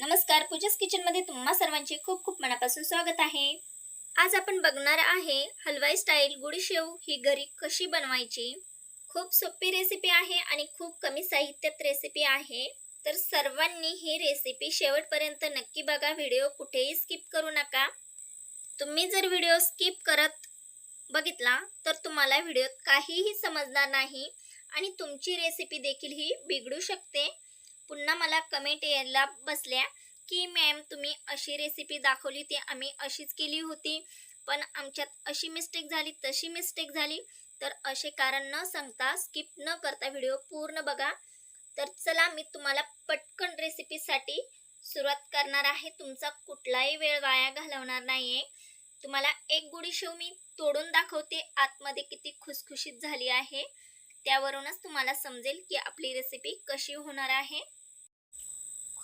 नमस्कार पूजस किचनमध्ये तुम्हा सर्वांचे खूप खूप मनापासून स्वागत आहे. आज आपण बघणार आहे हलवाई स्टाईल गुडीशेव ही घरी कशी बनवायची. खूप सोपी रेसिपी आहे आणि खूप कमी साहित्यात रेसिपी आहे. तर सर्वांनी ही रेसिपी शेवटपर्यंत नक्की बघा व्हिडिओ कुठेही स्किप करू नका. तुम्ही जर व्हिडिओ स्किप करत बघितला तर तुम्हाला व्हिडिओत काहीही समजणार नाही आणि तुमची रेसिपी देखील ही बिघडू शकते. पुन्हा मला कमेंट यायला बसल्या की मॅम तुम्ही अशी रेसिपी दाखवली ती आम्ही अशीच केली होती. पण आमच्यात अशी मिस्टेक झाली तशी मिस्टेक झाली. तर असे कारण न सांगता स्किप न करता व्हिडिओ पूर्ण बघा. तर चला मी तुम्हाला पटकन रेसिपीसाठी सुरुवात करणार आहे. तुमचा कुठलाही वेळ वाया घालवणार नाही आहे तुम्हाला एक गुढी शेव मी तोडून दाखवते. आतमध्ये किती खुसखुशीत झाली आहे. त्यावरूनच तुम्हाला समजेल की आपली रेसिपी कशी होणार आहे.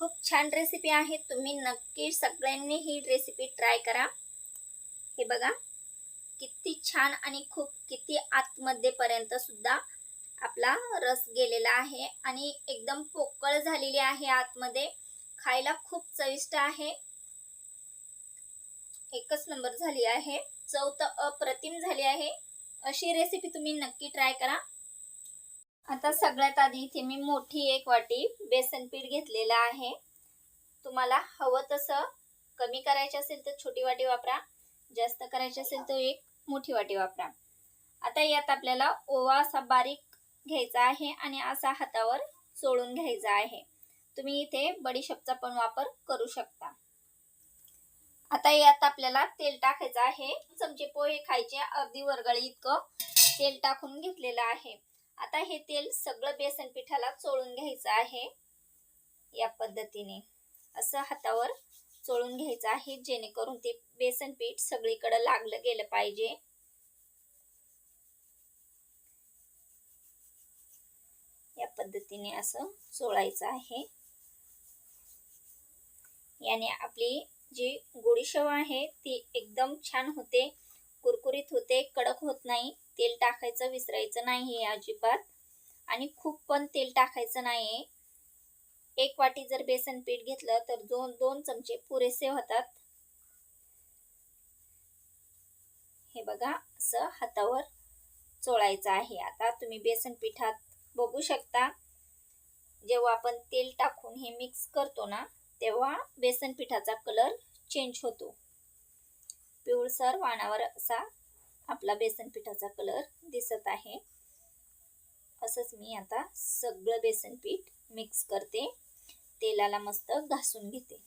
खूप छान रेसिपी आहे. तुम्ही नक्की सगळ्यांनी ही रेसिपी ट्राय करा. हे बघा किती छान आणि खूप किती आतमध्येपर्यंत सुद्धा आपला रस गेलेला आहे आणि एकदम पोकळ झालेली आहे आतमध्ये. खायला खूप चविष्ट आहे. एकच नंबर झाली आहे. चव तर अप्रतिम झाली आहे. अशी रेसिपी तुम्ही नक्की ट्राय करा. आता सगळ्यात आधी इथे मी मोठी एक वाटी बेसन पीठ घेतलेलं आहे. तुम्हाला हवं तसं कमी करायचं असेल तर छोटी वाटी वापरा जास्त करायची असेल तर एक मोठी वाटी वापरा. आता यात आपल्याला ओवा असा बारीक घ्यायचा आहे आणि असा हातावर चोळून घ्यायचा आहे. तुम्ही इथे बडीशेपचा पण वापर करू शकता. आता यात आपल्याला तेल टाकायचं आहे. चमचे पोहे खायचे अर्धी वरगळी इतकं तेल टाकून घेतलेलं आहे. आता हे तेल सगळं बेसन पिठाला चोळून घ्यायचं आहे. या पद्धतीने असं हातावर चोळून घ्यायचं आहे जेणेकरून ते बेसन पीठ सगळीकडे लागलं गेलं पाहिजे. या पद्धतीने असं चोळायचं आहे. याने आपली जी गोडी शेव आहे ती एकदम छान होते. कुरकुरीत होते. कडक होत नाही. तेल टाकायचं विसरायचं नाही आहे अजिबात. आणि खूप पण तेल टाकायचं नाही एक वाटी जर बेसन पीठ घेतलं तर दोन दोन चमचे पुरेसे होतात. हे बघा असं हातावर चोळायचं आहे. आता तुम्ही बेसन पिठात बघू शकता. जेव्हा आपण तेल टाकून हे मिक्स करतो ना तेव्हा बेसन पिठाचा कलर चेंज होतो. पिवळसर वाणावर असा आपला बेसन पिठाचा कलर दिसत आहे. असंच मी आता सगळं बेसन पीठ मिक्स करते. तेलाला मस्त घासून घेते.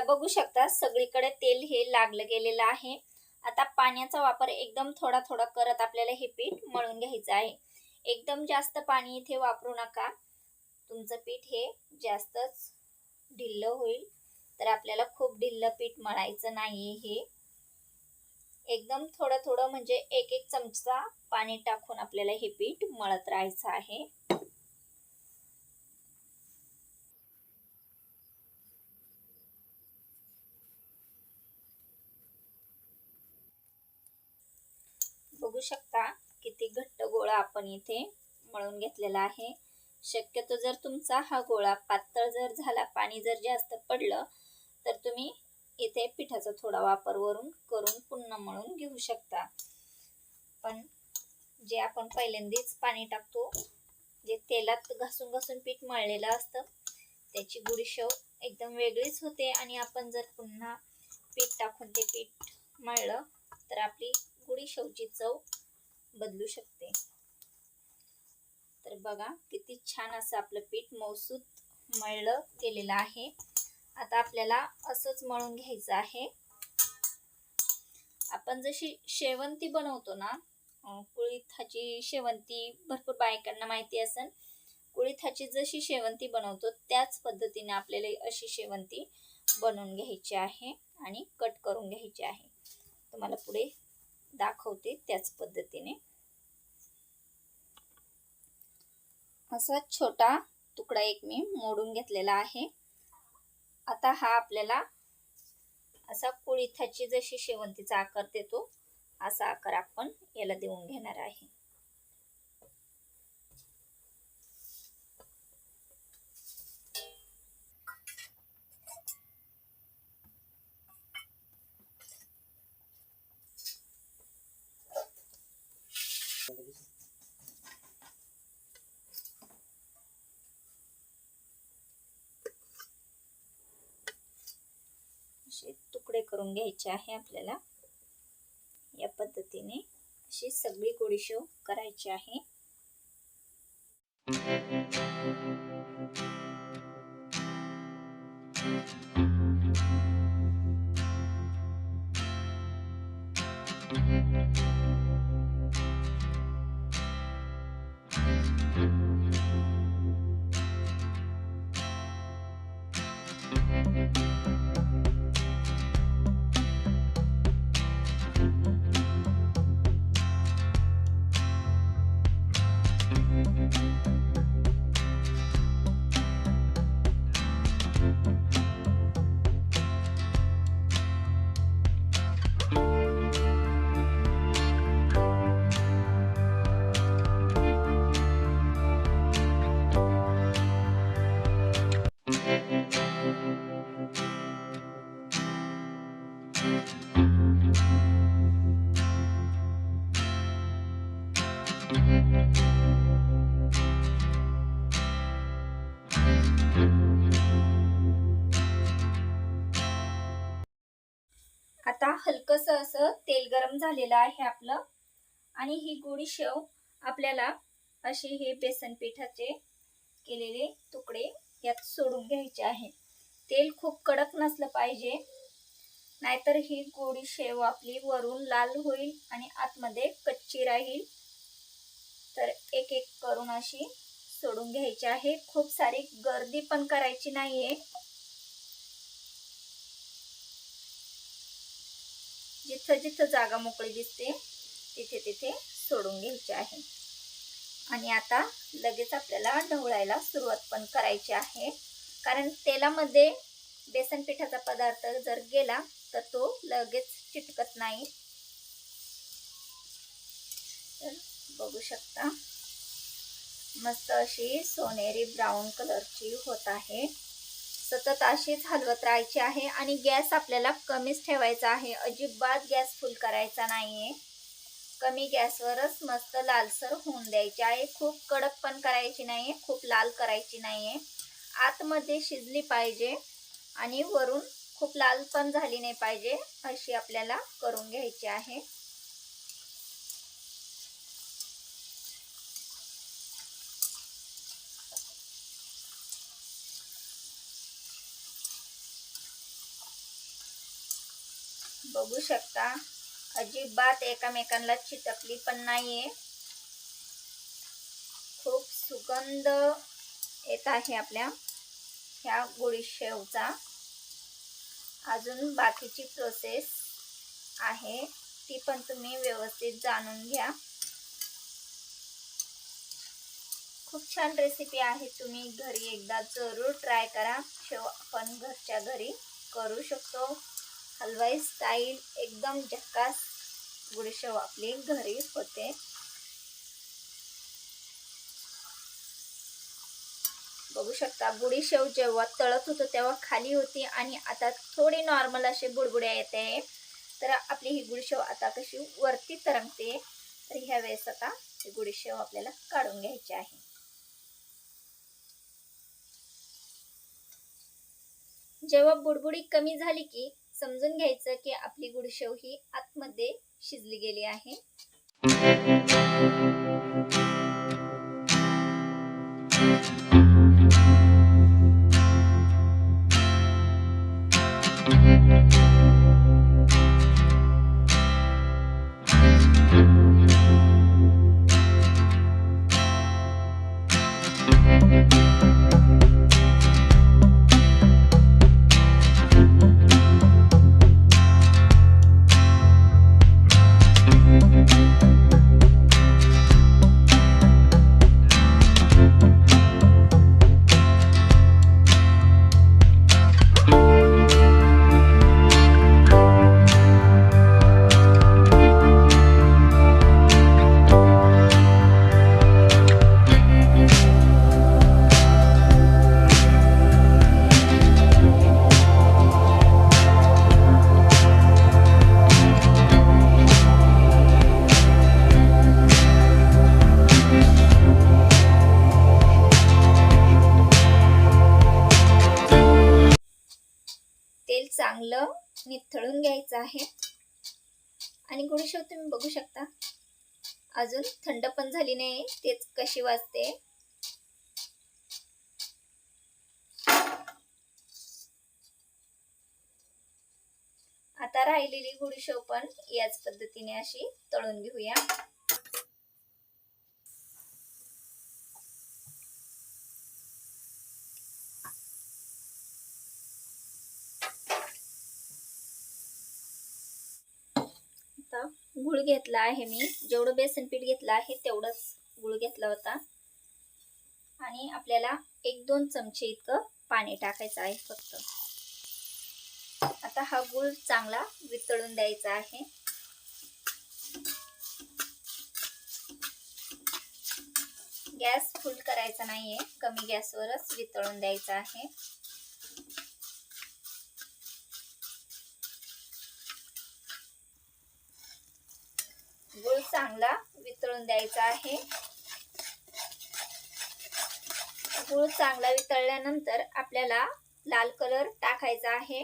आता बघू शकता सगळीकडे तेल हे लागलं गेलेलं आहे. आता पाण्याचा वापर एकदम थोडा थोडा करत आपल्याला हे पीठ मळून घ्यायचं आहे. एकदम जास्त पाणी इथे वापरू नका. तुमचं पीठ हे जास्तच ढिल्ल होईल. तर आपल्याला खूप ढिल्ल पीठ मळायचं नाही हे. एकदम थोडं थोडं म्हणजे एक एक चमचा पाणी टाकून आपल्याला हे पीठ मळत राहायचं आहे. बघू शकता किती घट्ट गोळा आपण इथे मळून घेतलेला आहे. शक्यतो जर तुमचा हा गोळा पातळ जर झाला पाणी जर जास्त पडलं तर तुम्ही इथे पिठाचा थोडा वापर वरून करून पुन्हा मळून घेऊ शकता. पण जे आपण पहिल्यांदाच पाणी टाकतो जे तेलात घासून घासून पीठ मळलेलं असतं त्याची गुडीशव एकदम वेगळीच होते आणि आपण जर पुन्हा पीठ टाकून ते पीठ मळलं तर आपली गुढी शेवची चव बदलू शकते. तर बघा किती छान असं आपलं पीठ मौसूत मळलं गेलेलं आहे. आता आपल्याला असंच मळून घ्यायचं आहे. आपण जशी शेवंती बनवतो ना कुळीथाची शेवंती भरपूर बायकांना माहिती असेल. कुळीथाची जशी शेवंती बनवतो त्याच पद्धतीने आपल्याला अशी शेवंती बनवून घ्यायची आहे आणि कट करून घ्यायची आहे. तुम्हाला पुढे दाखवते त्याच पद्धतीने. असा छोटा तुकडा एक मी मोडून घेतलेला आहे. आता हा आपल्याला असा कुळीथाची जशी शेवंतीचा आकार देतो असा आकार आपण याला देऊन घेणार आहे. असे तुकडे करून घ्यायचे आहे आपल्याला. या पद्धतीने अशी सगळी गोडीशेव करायची आहे. गरम झालेलं आहे आपलं. आणि ही गोडी शेव आपल्याला असे हे बेसन पिठाचे केलेले तुकडे यात सोडून घ्यायचे आहे. तेल खूप कडक नसलं पाहिजे. नाहीतर ही गोडी शेव आपली वरून लाल होईल आणि आतमध्ये कच्ची राहील. तर एक एक करून अशी सोडून घ्यायची आहे. खूप सारी गर्दी पण करायची नाहीये. जिथं जिथं जागा मोकळी दिसते तिथे तिथे सोडून घ्यायचे आहे. आणि आता लगेच आपल्याला ढवळायला सुरुवात पण करायची आहे. कारण तेलामध्ये बेसन पिठाचा पदार्थ जर गेला तर तो लगेच चिटकत नाही. तर बघू शकता मस्त अशी सोनेरी ब्राऊन कलरची होत आहे. सतत अशीच हलवत राहायची आहे आणि गॅस आपल्याला कमीच ठेवायचा आहे. अजिबात गॅस फुल करायचा नाहीये. कमी गॅसवरच मस्त लालसर होऊन द्यायची आहे. खूप कडक पण करायची नाहीये खूप लाल करायची नाहीये. आतमध्ये शिजली पाहिजे आणि वरून खूप लाल पण झाली नाही पाहिजे अशी आपल्याला करून घ्यायची आहे. बघू शकता. अजिबात एकामेकांना चिटकली पण नाहीये. खूप सुगंध येत आहे आपल्या ह्या गोडी शेवचा. अजून बाकीची प्रोसेस आहे. ती पण तुम्ही व्यवस्थित जाणून घ्या. खूप छान रेसिपी आहे. तुम्ही घरी एकदा जरूर ट्राय करा. शेव आपण घरच्या घरी करू शकतो. हलवाई स्टाईल एकदम झक्कास गुडशेव आपली घरी होते. बघू शकता गुडीशेव जेव्हा तळत होतो तेव्हा खाली होती आणि आता थोडी नॉर्मल असे बुडबुड्या येते. तर आपली ही गुडशेव आता कशी वरती तरंगते. तर ह्या वेळेस आता ही गुडीशेव आपल्याला काढून घ्यायची आहे. जेव्हा बुडबुडी कमी झाली की समजून घ्यायचं की आपली गुडशेव ही आतमध्ये शिजली गेली आहे. आणि गुडीशेव तुम्ही बघू शकता. अजून थंड पण झाली नाही तेच कशी वाजते. आता राहिलेली गुडीशेव पण याच पद्धतीने अशी तळून घेऊया आता गुळ घेतला आहे मी. जेवढं बेसन पीठ घेतलं आहे तेवढंच गुळ घेतला होता. आणि आपल्याला एक दोन चमचे इतकं पाणी टाकायचं आहे फक्त. आता हा गुळ चांगला वितळून द्यायचा आहे. गॅस फुल करायचा नाहीये. कमी गॅसवरच वितळून द्यायचा आहे. चांगला वितळून द्यायचा आहे. गुळ चांगला वितळल्यानंतर आपल्याला लाल कलर टाकायचा आहे.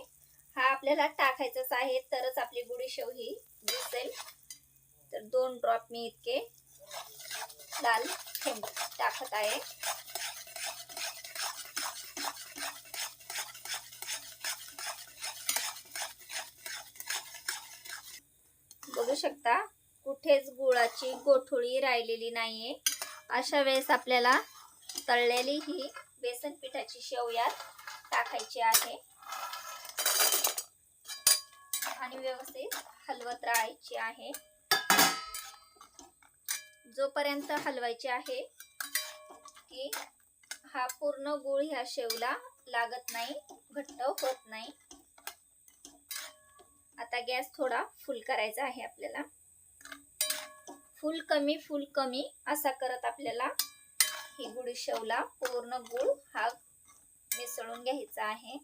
हा आपल्याला टाकायचाच आहे तरच आपली गुढी शेव ही दिसेल. तर दोन ड्रॉप मी इतके लाल थेंब टाकत आहे. बघू शकता कुठेच गुळाची गोठोळी राहिलेली नाहीये. अशा वेळेस आपल्याला तळलेली ही बेसन पिठाची शेव यात टाकायची आहे. आणि व्यवस्थित हलवत राहायची आहे. जोपर्यंत हलवायची आहे की हा पूर्ण गुळ ह्या शेवला लागत नाही घट्ट होत नाही. आता गॅस थोडा फुल करायचा आहे आपल्याला. फुल कमी फुल कमी असा करत आपल्याला ही गुढी शेवला पूर्ण गुळ हा मिसळून घ्यायचा आहे.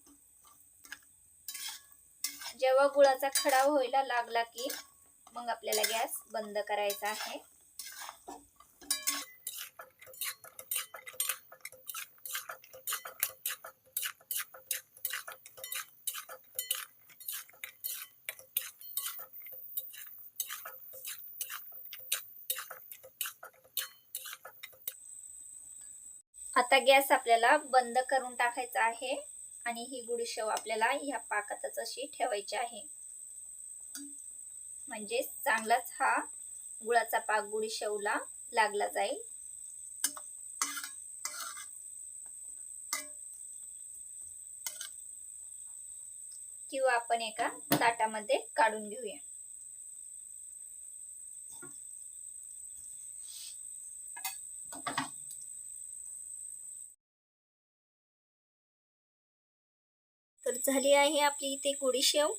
जेव्हा गुळाचा खडा व्हायला लागला की मग आपल्याला गॅस बंद करायचा आहे. आता गॅस आपल्याला बंद करून टाकायचा आहे आणि ही गुढी शेव आपल्याला ह्या पाकातच अशी ठेवायची आहे. म्हणजे चांगलाच हा गुळाचा पाक गुढी शेवला लागला जाईल. किंवा आपण एका ताटामध्ये काढून घेऊया. झाली आहे आपली इथे गोडीशेव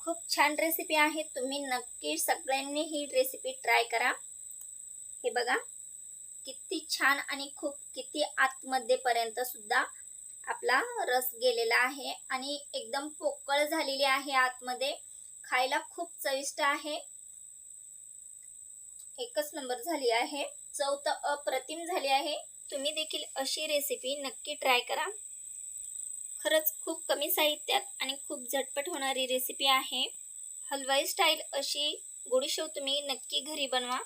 खूप छान रेसिपी आहे. तुम्ही नक्की सगळ्यांनी ही रेसिपी ट्राय करा. हे बघा किती छान आणि खूप किती आतमध्ये पर्यंत सुद्धा आपला रस गेलेला आहे आणि एकदम पोकळ झालेली आहे आतमध्ये. खायला खूप चविष्ट आहे. एकच नंबर झाली आहे. चव तर अप्रतिम झाली आहे. तुम्ही देखील अशी रेसिपी नक्की ट्राय करा. खरंच खूप कमी साहित्यात आणि खूप झटपट होणारी रेसिपी आहे. हलवाई स्टाईल अशी गुडीशेव तुम्ही नक्की घरी बनवा.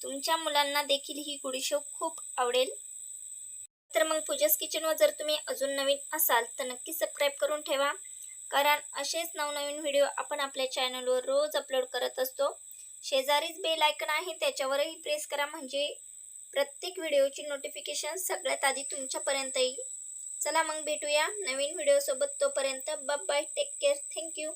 तुमच्या मुलांना देखील ही गुडीशेव खूप आवडेल. तर मग पूजास किचनवर जर तुम्ही अजून नवीन असाल तर नक्की सबस्क्राईब करून ठेवा. कारण असेच नवनवीन व्हिडिओ आपण आपल्या चॅनलवर रोज अपलोड करत असतो. शेजारीच बेल आयकन आहे त्याच्यावरही प्रेस करा. म्हणजे प्रत्येक व्हिडिओची नोटिफिकेशन सगळ्यात आधी तुमच्यापर्यंत येईल. चला मग भेटूया नवीन व्हिडिओसोबत तोपर्यंत बाय टेक केअर थँक्यू